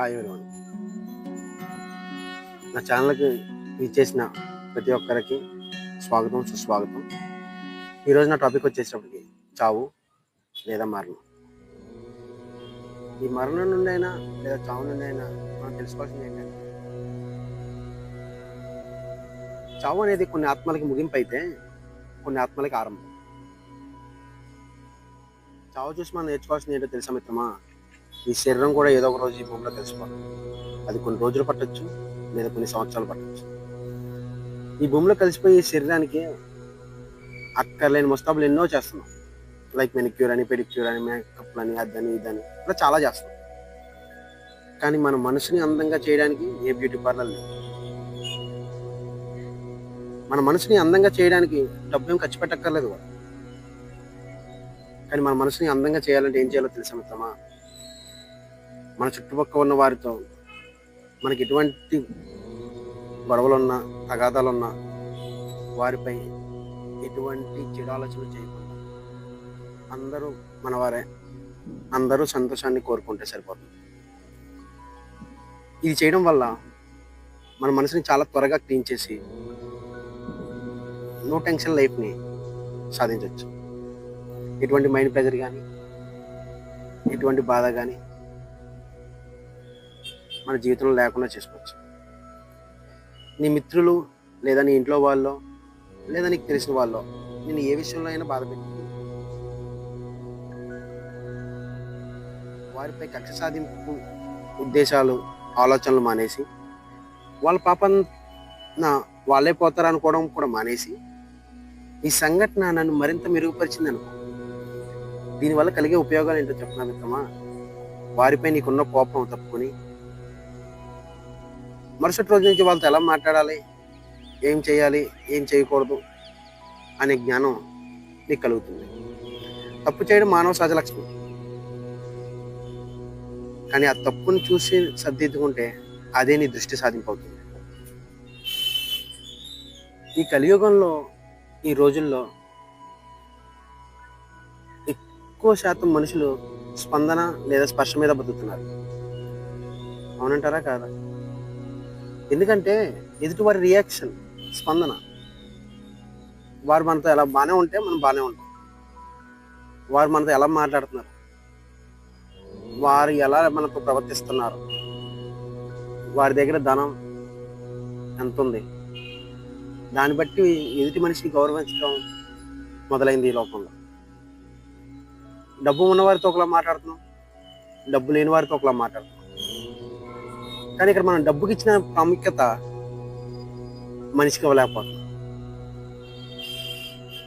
Hi everyone నా ఛానల్కి చేసిన ప్రతి ఒక్కరికి స్వాగతం సుస్వాగతం. ఈరోజు నా టాపిక్ వచ్చేసేటప్పటికి చావు లేదా మరణం. ఈ మరణం నుండి అయినా లేదా చావు నుండి అయినా మనం తెలుసుకోవాల్సింది ఏంటంటే చావు అనేది కొన్ని ఆత్మలకి ముగింపు అయితే కొన్ని ఆత్మలకి ఆరంభం. చావు చూసి మనం నేర్చుకోవాల్సింది ఏంటో తెలుసా మిత్రమా? ఈ శరీరం కూడా ఏదో ఒక రోజు ఈ భూమిలో కలిసిపోతుంది. అది కొన్ని రోజులు పట్టొచ్చు లేదా కొన్ని సంవత్సరాలు పట్టచ్చు. ఈ భూమిలో కలిసిపోయి ఈ శరీరానికి అక్కర్లేని ముస్తాబులు ఎన్నో చేస్తున్నాం. లైక్ మెనిక్యూర్ అని పెడిక్యూర్ అని మేకప్లు అని అదని ఇదని ఇలా చాలా చేస్తున్నాం. కానీ మన మనసుని అందంగా చేయడానికి ఏ బ్యూటీ పార్లర్ లేదు. మన మనసుని అందంగా చేయడానికి డబ్బు ఏం ఖర్చు పెట్టక్కర్లేదు కానీ మన మనసుని అందంగా చేయాలంటే ఏం చేయాలో తెలుసా మిత్రమా? మన చుట్టుపక్కల ఉన్న వారితో మనకి ఎటువంటి గొడవలున్నా తగాదాలున్నా వారిపై ఎటువంటి చెడు ఆలోచనలు చేయకుండా అందరూ మనవారే అందరూ సంతోషాన్ని కోరుకుంటే సరిపోతుంది. ఇది చేయడం వల్ల మన మనసుని చాలా త్వరగా క్లీన్ చేసి నో టెన్షన్ లైఫ్ని సాధించవచ్చు. ఎటువంటి మైండ్ ప్రెజర్ కానీ ఎటువంటి బాధ కానీ మన జీవితంలో లేకుండా చేసుకోవచ్చు. నీ మిత్రులు లేదా నీ ఇంట్లో వాళ్ళు లేదా నీకు తెలిసిన వాళ్ళు నేను ఏ విషయంలో అయినా బాధపెట్టి వారిపై కక్ష సాధింపు ఉద్దేశాలు ఆలోచనలు మానేసి వాళ్ళ పాపం నా వాళ్ళే పోతారు అనుకోవడం కూడా మానేసి ఈ సంఘటన నన్ను మరింత మెరుగుపరిచింది అనుకో దీనివల్ల కలిగే ఉపయోగాలు ఏంటో చెప్పిన మిత్రమా? వారిపై నీకున్న కోపం తప్పుకొని మరుసటి రోజు నుంచి వాళ్ళతో ఎలా మాట్లాడాలి? ఏం చేయాలి? ఏం చేయకూడదు? అనే జ్ఞానం నీకు కలుగుతుంది. తప్పు చేయడం మానవ సహజ లక్షణం కానీ ఆ తప్పుని చూసి సర్దిద్దుకుంటే అదే నీ దృష్టి సాధింపవుతుంది. ఈ కలియుగంలో ఈ రోజుల్లో ఎక్కువ శాతం మనుషులు స్పందన లేదా స్పర్శ మీద బతుకుతున్నారు. అవునంటారా కాదా? ఎందుకంటే ఎదుటివారి రియాక్షన్ స్పందన వారు మనతో ఎలా బాగానే ఉంటే మనం బాగానే ఉంటాం. వారు మనతో ఎలా మాట్లాడుతున్నారు? వారు ఎలా మనతో ప్రవర్తిస్తున్నారు? వారి దగ్గర ధనం ఎంత ఉంది దాన్ని బట్టి ఎదుటి మనిషిని గౌరవించడం మొదలైంది ఈ లోకంలో. డబ్బు ఉన్నవారితో ఒకలా మాట్లాడుతున్నాం డబ్బు లేని వారితో ఒకలా మాట్లాడుతున్నాం. కానీ ఇక్కడ మనం డబ్బుకి ఇచ్చిన ప్రాముఖ్యత మనిషికి ఇవ్వలేకపోతుంది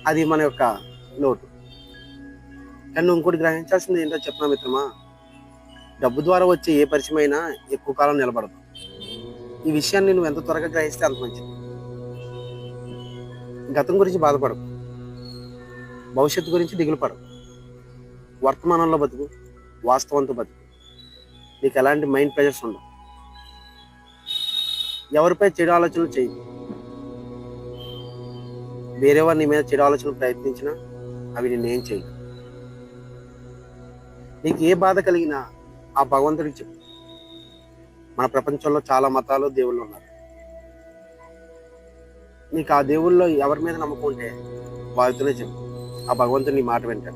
అది మన యొక్క లోటు. కానీ ఇంకోటి గ్రహించాల్సింది ఏంటో చెప్పిన మిత్రమా? డబ్బు ద్వారా వచ్చే ఏ పరిచయం అయినా ఎక్కువ కాలం నిలబడదు. ఈ విషయాన్ని నువ్వు ఎంత త్వరగా గ్రహిస్తే అంత మంచిది. గతం గురించి బాధపడకు. భవిష్యత్తు గురించి దిగులు పడకు. వర్తమానంలో బతుకు వాస్తవంతో బతుకు. నీకు ఎలాంటి మైండ్ ప్రెజర్స్ ఉండవు. ఎవరిపై చెడు ఆలోచనలు చేయి. వేరే వారు నీ మీద చెడు ఆలోచనలు ప్రయత్నించినా అవి నేనేం చేయను. నీకు ఏ బాధ కలిగినా ఆ భగవంతుడికి చెప్పు. మన ప్రపంచంలో చాలా మతాలు దేవుళ్ళు ఉన్నారు. నీకు ఆ దేవుళ్ళు ఎవరి మీద నమ్ముకుంటే ఉంటే వారితోనే చెప్పు. ఆ భగవంతుడు నీ మాట వింటాడు.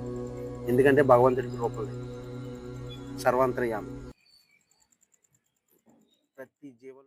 ఎందుకంటే భగవంతుడికి రూపం లేదు. సర్వాంతర్యామి. ప్రతి జీవన